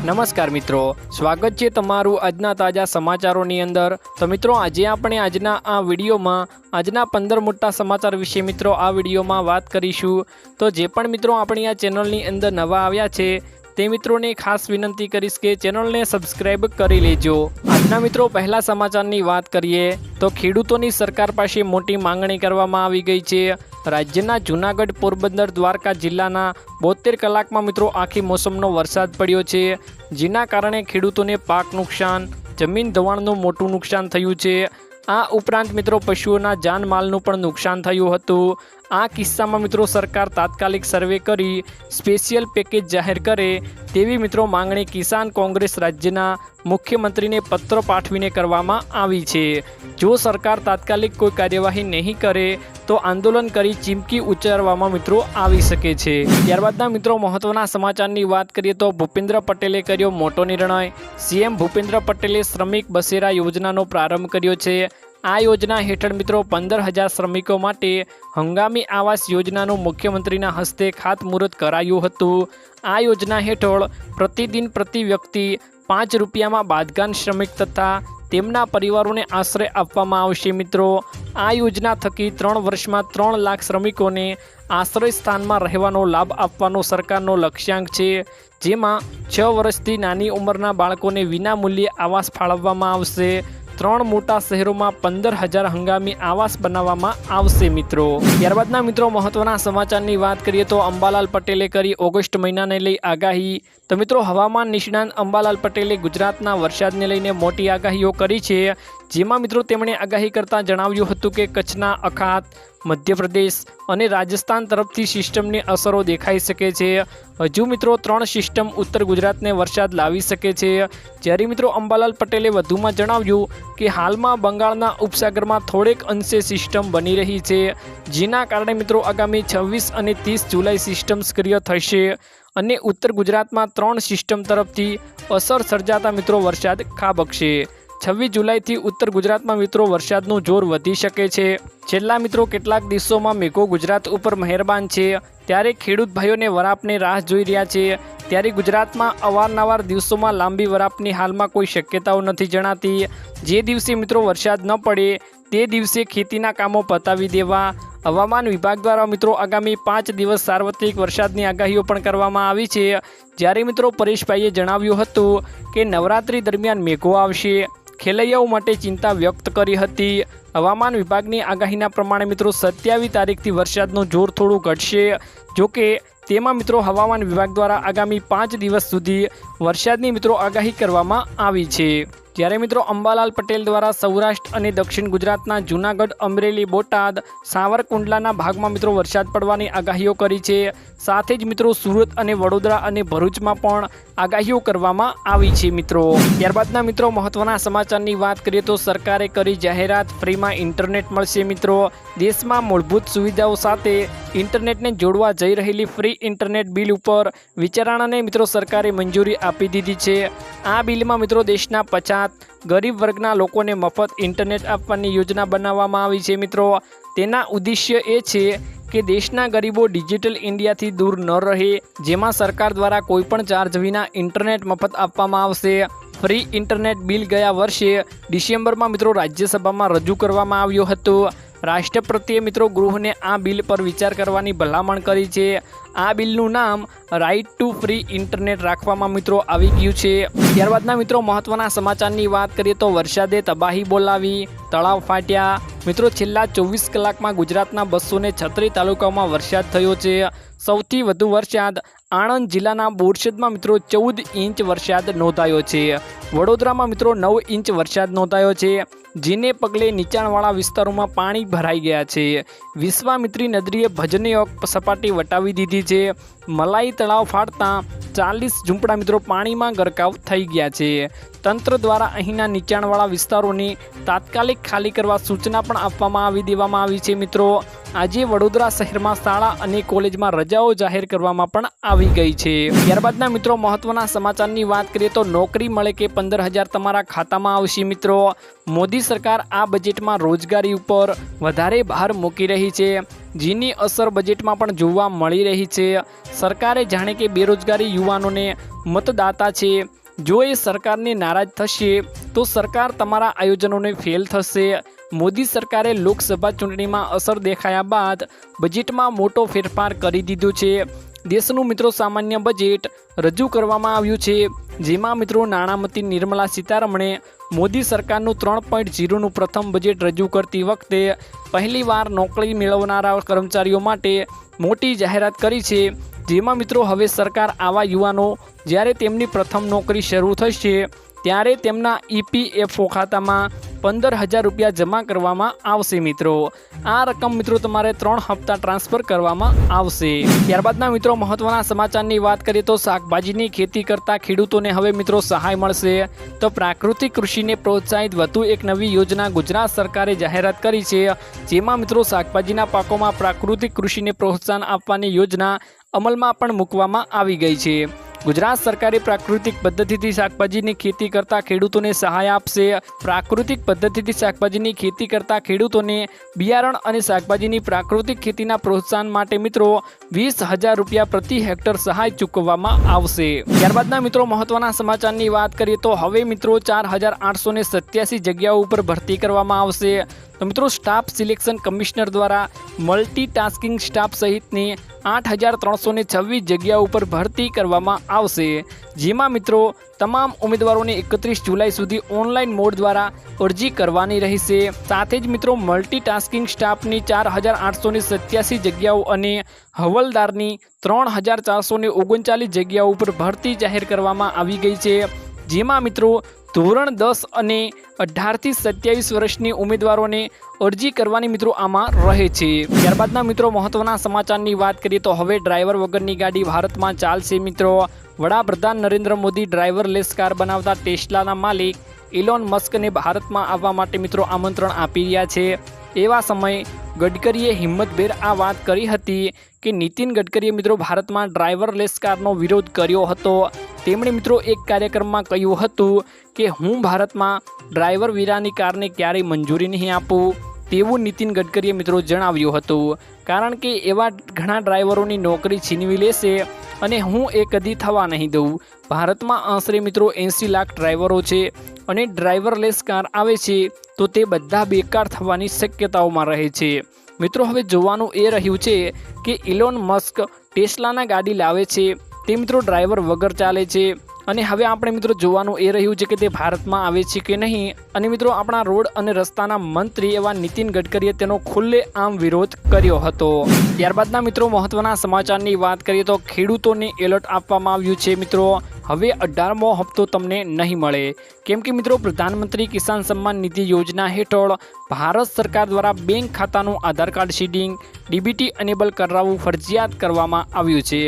નમસ્કાર મિત્રો, સ્વાગત છે તમારું આજના તાજા સમાચારોની અંદર. તો મિત્રો, આજે આપણે આજના આ વિડીયોમાં, આજના પંદર મોટા સમાચાર વિશે મિત્રો આ વિડીયોમાં વાત કરીશું. તો જે પણ મિત્રો આપણી આ ચેનલની અંદર નવા આવ્યા છે, તે મિત્રોને ખાસ વિનંતી કરીશ કે ચેનલને સબસ્ક્રાઇબ કરી લેજો. આજના મિત્રો, પહેલા સમાચારની વાત કરીએ, તો ખેડૂતોની સરકાર પાસે મોટી માંગણી કરવામાં આવી ગઈ છે. રાજ્યના જૂનાગઢ પોરબંદર દ્વારકા જિલ્લાના બોતેર કલાકમાં મિત્રો આખી મોસમનો વરસાદ પડ્યો છે. જેના કારણે ખેડૂતોને પાક નુકસાન, જમીન ધોવાણનું મોટું નુકસાન થયું છે. આ ઉપરાંત મિત્રો પશુઓના જાનમાલનું પણ નુકસાન થયું હતું. આ કિસ્સામાં મિત્રો સરકાર તાત્કાલિક સર્વે કરી સ્પેશિયલ પેકેજ જાહેર કરે તેવી મિત્રો માંગણી કિસાન કોંગ્રેસ રાજ્યના મુખ્યમંત્રીને પત્ર પાઠવીને કરવામાં આવી છે. જો સરકાર તાત્કાલિક કોઈ કાર્યવાહી નહીં કરે, તો આંદોલન કરી ચીમકી ઉચ્ચારવામાં મિત્રો આવી શકે છે. ત્યારબાદના મિત્રો મહત્વના સમાચારની વાત કરીએ તો ભૂપેન્દ્ર પટેલે કર્યો મોટો નિર્ણય. સીએમ ભૂપેન્દ્ર પટેલે શ્રમિક બસેરા યોજનાનો પ્રારંભ કર્યો છે. આ યોજના હેઠળ મિત્રો પંદર હજાર શ્રમિકો માટે હંગામી આવાસ યોજનાનું મુખ્યમંત્રીના હસ્તે ખાતમુહૂર્ત કરાયું હતું. આ યોજના હેઠળ પ્રતિદિન પ્રતિ વ્યક્તિ પાંચ રૂપિયામાં બાંધકામ શ્રમિક તથા તેમના પરિવારોને આશ્રય આપવામાં આવશે મિત્રો. આ યોજના થકી ત્રણ વર્ષમાં ત્રણ લાખ શ્રમિકોને આશ્રય સ્થાનમાં રહેવાનો લાભ આપવાનો સરકારનો લક્ષ્યાંક છે, જેમાં છ વર્ષથી નાની ઉંમરના બાળકોને વિનામૂલ્યે આવાસ ફાળવવામાં આવશે. ત્રણ મોટા શહેરોમાં પંદર હજાર હંગામી આવાસ બનાવવામાં આવશે મિત્રો. ત્યારબાદના મિત્રો, મહત્વના સમાચારની વાત કરીએ તો અંબાલાલ પટેલે કરી ઓગસ્ટ મહિનાને લઈ આગાહી. તો મિત્રો, હવામાન નિષ્ણાંત અંબાલાલ પટેલે ગુજરાતના વરસાદને લઈને મોટી આગાહીઓ કરી છે. જેમાં મિત્રો તેમણે આગાહી કરતાં જણાવ્યું હતું કે કચ્છના અખાત, મધ્યપ્રદેશ અને રાજસ્થાન તરફથી સિસ્ટમની અસરો દેખાઈ શકે છે. હજુ મિત્રો ત્રણ સિસ્ટમ ઉત્તર ગુજરાતને વરસાદ લાવી શકે છે. જ્યારે મિત્રો અંબાલાલ પટેલે વધુમાં જણાવ્યું કે હાલમાં બંગાળના ઉપસાગરમાં થોડેક અંશે સિસ્ટમ બની રહી છે, જેના કારણે મિત્રો આગામી છવ્વીસ અને ત્રીસ જુલાઈ સિસ્ટમ સક્રિય થશે અને ઉત્તર ગુજરાતમાં ત્રણ સિસ્ટમ તરફથી અસર સર્જાતા મિત્રો વરસાદ ખાબકશે. છવ્વીસ જુલાઈથી ઉત્તર ગુજરાતમાં મિત્રો વરસાદનું જોર વધી શકે છે. છેલ્લા મિત્રો કેટલાક દિવસોમાં મેઘો ગુજરાત ઉપર મહેરબાન છે. ત્યારે ખેડૂત ભાઈઓને વરાપની રાહ જોઈ રહ્યા છે. ત્યારે ગુજરાતમાં અવારનવાર દિવસોમાં લાંબી વરાપની હાલમાં કોઈ શક્યતાઓ નથી જણાતી. જે દિવસે મિત્રો વરસાદ ન પડે, તે દિવસે ખેતીના કામો પતાવી દેવા. હવામાન વિભાગ દ્વારા મિત્રો આગામી પાંચ દિવસ સાર્વત્રિક વરસાદની આગાહીઓ પણ કરવામાં આવી છે. જ્યારે મિત્રો પરેશભાઈએ જણાવ્યું હતું કે નવરાત્રી દરમિયાન મેઘો આવશે. ખેલૈયાઓ માટે ચિંતા વ્યક્ત કરી હતી. હવામાન વિભાગની આગાહીના પ્રમાણે મિત્રો સત્યાવીસ તારીખથી વરસાદનું જોર થોડું ઘટશે. જોકે તેમાં મિત્રો હવામાન વિભાગ દ્વારા આગામી પાંચ દિવસ સુધી વરસાદની મિત્રો આગાહી કરવામાં આવી છે. જ્યારે મિત્રો અંબાલાલ પટેલ દ્વારા સૌરાષ્ટ્ર અને દક્ષિણ ગુજરાતના જૂનાગઢ અમરેલી બોટાદ સાવરકુંડલાના ભાગમાં મિત્રો વરસાદ પડવાની આગાહીઓ કરી છે. સાથે જ મિત્રો સુરત અને વડોદરા અને ભરૂચમાં પણ આગાહીઓ કરવામાં આવી છે મિત્રો. ત્યારબાદના મિત્રો મહત્વના સમાચારની વાત કરીએ તો સરકારે કરી જાહેરાત. ફ્રીમાં ઇન્ટરનેટ મળશે મિત્રો. દેશમાં મૂળભૂત સુવિધાઓ સાથે ઇન્ટરનેટને જોડવા જઈ રહેલી ફ્રી ઇન્ટરનેટ બિલ ઉપર વિચારણાને મિત્રો સરકારે મંજૂરી આપી દીધી છે. આ બિલમાં મિત્રો દેશના પચાસ ગરીબ વર્ગના લોકોને મફત ઇન્ટરનેટ આપવાની યોજના બનાવવામાં આવી છે મિત્રો. તેના ઉદ્દેશ્ય એ છે કે દેશના ગરીબો ડિજિટલ ઇન્ડિયાથી દૂર ન રહે, જેમાં સરકાર દ્વારા કોઈપણ ચાર્જ વિના ઇન્ટરનેટ મફત આપવામાં આવશે. ફ્રી ઇન્ટરનેટ બિલ ગયા વર્ષે ડિસેમ્બરમાં મિત્રો રાજ્યસભામાં રજૂ કરવામાં આવ્યું હતું. રાષ્ટ્રપતિએ મિત્રો ગૃહને આ બિલ પર વિચાર કરવાની ભલામણ કરી છે. આ બિલનું નામ રાઇટ ટુ ફ્રી ઇન્ટરનેટ રાખવામાં મિત્રો આવી ગયું છે. ત્યારબાદના મિત્રો મહત્વના સમાચારની વાત કરીએ તો વરસાદે તબાહી બોલાવી, તળાવ ફાટ્યા. મિત્રો છેલ્લા ચોવીસ કલાકમાં ગુજરાતના બસો ને છત્રીસ તાલુકાઓમાં વરસાદ થયો છે. સૌથી વધુ વરસાદ આણંદ જિલ્લાના બોરસદમાં મિત્રો ચૌદ ઇંચ વરસાદ નોંધાયો છે. વડોદરામાં મિત્રો નવ ઇંચ વરસાદ નોંધાયો છે. જેને પગલે નીચાણવાળા વિસ્તારોમાં પાણી ભરાઈ ગયા છે. વિશ્વામિત્રી નદીએ ભજનીય સપાટી વટાવી દીધી છે મલાઈ તળાવ ફાટતા ચાલીસ ઝૂંપડા મિત્રો પાણીમાં ગરકાવ થઈ ગયા છે. તંત્ર દ્વારા અહીંના નીચાણવાળા વિસ્તારોની તાત્કાલિક ખાલી કરવા સૂચના પણ આપવામાં આવી દેવામાં આવી છે મિત્રો. આજે વડોદરા શહેરમાં શાળા અને કોલેજમાં રજાઓ જાહેર કરવામાં પણ આવી ગઈ છે. ત્યારબાદના મિત્રો મહત્વના સમાચારની વાત કરીએ તો નોકરી મળે કે પંદર હજાર તમારા ખાતામાં આવશે મિત્રો. મોદી સરકાર આ બજેટમાં રોજગારી ઉપર વધારે ભાર મૂકી રહી છે. જેની અસર બજેટમાં પણ જોવા મળી રહી છે. સરકારે જાણે કે બેરોજગારી યુવાનોને મતદાતા છે. જો એ સરકારને નારાજ થશે, તો સરકાર તમારા આયોજનોને ફેલ થશે. મોદી સરકારે લોકસભા ચૂંટણીમાં અસર દેખાયા બાદ બજેટમાં મોટો ફેરફાર કરી દીધો છે. દેશનું મિત્રો સામાન્ય બજેટ રજૂ કરવામાં આવ્યું છે, જેમાં મિત્રો નાણામંત્રી નિર્મલા સીતારમણે મોદી સરકારનું ત્રણ પોઈન્ટ ઝીરોનું પ્રથમ બજેટ રજૂ કરતી વખતે પહેલીવાર નોકરી મેળવનારા કર્મચારીઓ માટે મોટી જાહેરાત કરી છે. જેમાં મિત્રો હવે સરકાર આવા યુવાનો જ્યારે તેમની પ્રથમ નોકરી શરૂ થશે ત્યારે તેમના ઈપીએફઓ ખાતામાં પંદર હજાર રૂપિયા જમા કરવામાં આવશે મિત્રો. આ રકમ મિત્રો તમારે ત્રણ હપ્તા ટ્રાન્સફર કરવામાં આવશે. ત્યારબાદના મિત્રો મહત્વના સમાચારની વાત કરીએ તો શાકભાજીની ખેતી કરતા ખેડૂતોને હવે મિત્રો સહાય મળશે. તો પ્રાકૃતિક કૃષિને પ્રોત્સાહિત વધુ એક નવી યોજના ગુજરાત સરકારે જાહેરાત કરી છે. જેમાં મિત્રો શાકભાજીના પાકોમાં પ્રાકૃતિક કૃષિને પ્રોત્સાહન આપવાની યોજના અમલમાં પણ મૂકવામાં આવી ગઈ છે. ગુજરાત સરકારે પ્રાકૃતિક પદ્ધતિથી શાકભાજીની ખેતી કરતા ખેડૂતોને સહાય આપશે. પ્રાકૃતિક પદ્ધતિથી શાકભાજીની ખેતી કરતા ખેડૂતોને બિયારણ અને શાકભાજીની પ્રાકૃતિક ખેતીના પ્રોત્સાહન માટે મિત્રો વીસ હજાર રૂપિયા પ્રતિ હેક્ટર સહાય ચૂકવવામાં આવશે. ત્યારબાદના મિત્રો મહત્વના સમાચારની વાત કરીએ તો હવે મિત્રો ચાર હજાર આઠસો ને સત્યાસી જગ્યાઓ ઉપર ભરતી કરવામાં આવશે. તો મિત્રો, સ્ટાફ સિલેક્શન કમિશનર દ્વારા મલ્ટીટાસ્કિંગ સ્ટાફ સહિતની આઠ હજાર ત્રણસો છવ્વીસ જગ્યાઓ ઉપર ભરતી કરવામાં આવશે. જેમાં મિત્રો, તમામ ઉમેદવારોને એકત્રીસ જુલાઈ સુધી ઓનલાઈન મોડ દ્વારા અરજી કરવાની રહેશે. સાથે જ મિત્રો, મલ્ટીટાસ્કિંગ સ્ટાફની ચાર હજાર આઠસો ને સત્યાસી જગ્યાઓ અને હવલદારની ત્રણ હજાર ચારસો ઓગણચાલીસ જગ્યાઓ ઉપર ભરતી જાહેર કરવામાં આવી ગઈ છે. જેમાં મિત્રો ધોરણ દસ અને અઢારથી સત્યાવીસ વર્ષની ઉમેદવારોને અરજી કરવાની મિત્રો આમાં રહે છે. ત્યારબાદના મિત્રો મહત્વના સમાચારની વાત કરીએ તો હવે ડ્રાઈવર વગરની ગાડી ભારતમાં ચાલશે મિત્રો. વડાપ્રધાન નરેન્દ્ર મોદી ડ્રાઈવરલેસ કાર બનાવતા ટેસ્લાના માલિક ઇલોન મસ્કને ભારતમાં આવવા માટે મિત્રો આમંત્રણ આપી રહ્યા છે. એવા સમયે ગડકરીએ હિંમતભેર આ વાત કરી હતી કે નીતિન ગડકરીએ મિત્રો ભારતમાં ડ્રાઈવરલેસ કારનો વિરોધ કર્યો હતો. તેમણે મિત્રો એક કાર્યક્રમમાં કહ્યું હતું કે હું ભારતમાં ડ્રાઈવર વિરાની કારને ક્યારેય મંજૂરી નહીં આપું. તેવું નીતિન ગડકરીએ મિત્રો જણાવ્યું હતું. કારણ કે એવા ઘણા ડ્રાઈવરોની નોકરી છીનવી લેશે અને હું એ કદી થવા નહીં દઉં. ભારતમાં આશરે મિત્રો એંસી લાખ ડ્રાઈવરો છે અને ડ્રાઈવરલેસ કાર આવે છે તો તે બધા બેકાર થવાની શક્યતાઓમાં રહે છે. મિત્રો હવે જોવાનું એ રહ્યું છે કે ઇલોન મસ્ક ટેસ્લાના ગાડી લાવે છે. તે મિત્રો ડ્રાઈવર વગર ચાલે છે. અને હવે આપણે મિત્રો જોવાનું એ રહ્યું છે કે તે ભારતમાં આવે છે કે નહીં. અને મિત્રો આપણા રોડ અને રસ્તાના મંત્રી એવા નીતિન ગડકરીએ તેનો ખુલ્લે આમ વિરોધ કર્યો હતો. ત્યારબાદના મિત્રો મહત્વના સમાચારની વાત કરીએ તો ખેડૂતોને એલર્ટ આપવામાં આવ્યું છે મિત્રો. હવે અઢારમો હપ્તો તમને નહીં મળે. કેમ કે મિત્રો પ્રધાનમંત્રી કિસાન સન્માન નિધિ યોજના હેઠળ ભારત સરકાર દ્વારા બેંક ખાતાનું Aadhaar card seeding DBT enable કરાવવું ફરજિયાત કરવામાં આવ્યું છે.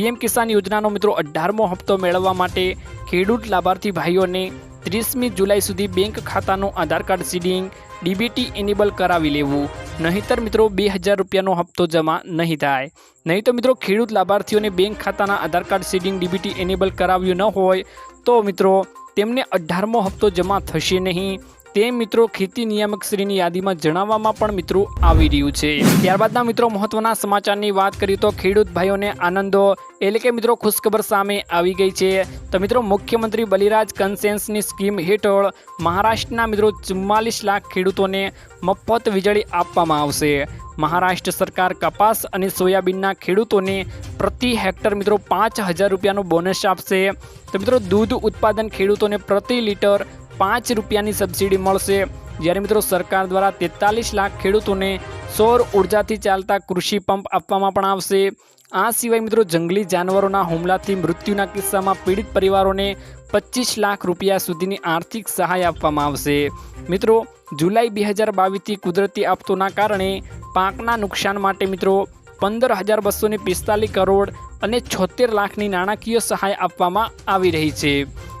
પીએમ કિસાન યોજનાનો મિત્રો અઢારમો હપ્તો મેળવવા માટે ખેડૂત લાભાર્થી ભાઈઓને ત્રીસમી જુલાઈ સુધી બેંક ખાતાનું Aadhaar card seeding, DBT enable કરાવી લેવું. નહીંતર મિત્રો બે હજાર રૂપિયાનો હપ્તો જમા નહીં થાય. નહીં તો મિત્રો ખેડૂત લાભાર્થીઓને બેંક ખાતાના Aadhaar card seeding, DBT enable કરાવ્યું ન હોય તો મિત્રો તેમને અઢારમો હપ્તો જમા થશે નહીં. તે મિત્રો ખેતી નિયામક શ્રીની યાદીમાં જણાવવામાં પણ મિત્રો આવી રહ્યું છે. ત્યારબાદના મિત્રો મહત્વના સમાચારની વાત કરીએ તો ખેડૂત ભાઈઓને આનંદો એટલે કે મિત્રો ખુશખબર સામે આવી ગઈ છે. તો મિત્રો મુખ્યમંત્રી બલિરાજ કન્સેન્સની સ્કીમ હેઠળ મહારાષ્ટ્રના મિત્રો ચુમ્માલીસ લાખ ખેડૂતોને મફત વીજળી આપવામાં આવશે. મહારાષ્ટ્ર સરકાર કપાસ અને સોયાબીનના ખેડૂતોને પ્રતિ હેક્ટર મિત્રો પાંચ હજાર રૂપિયાનો બોનસ આપશે. તો મિત્રો દૂધ ઉત્પાદન ખેડૂતોને પ્રતિ લીટર પાંચ રૂપિયાની સબસિડી મળશે. જ્યારે મિત્રો સરકાર દ્વારા તેતાલીસ લાખ ખેડૂતોને સૌર ઉર્જાથી ચાલતા કૃષિ પંપ આપવામાં પણ આવશે. આ સિવાય મિત્રો જંગલી જાનવરોના હુમલાથી મૃત્યુના કિસ્સામાં પીડિત પરિવારોને પચીસ લાખ રૂપિયા સુધીની આર્થિક સહાય આપવામાં આવશે. મિત્રો, જુલાઈ બે હજાર બાવીસથી કુદરતી આફતોના કારણે પાકના નુકસાન માટે મિત્રો પંદર હજાર બસો ને પિસ્તાલીસ કરોડ અને છોતેર લાખની નાણાકીય સહાય આપવામાં આવી રહી છે.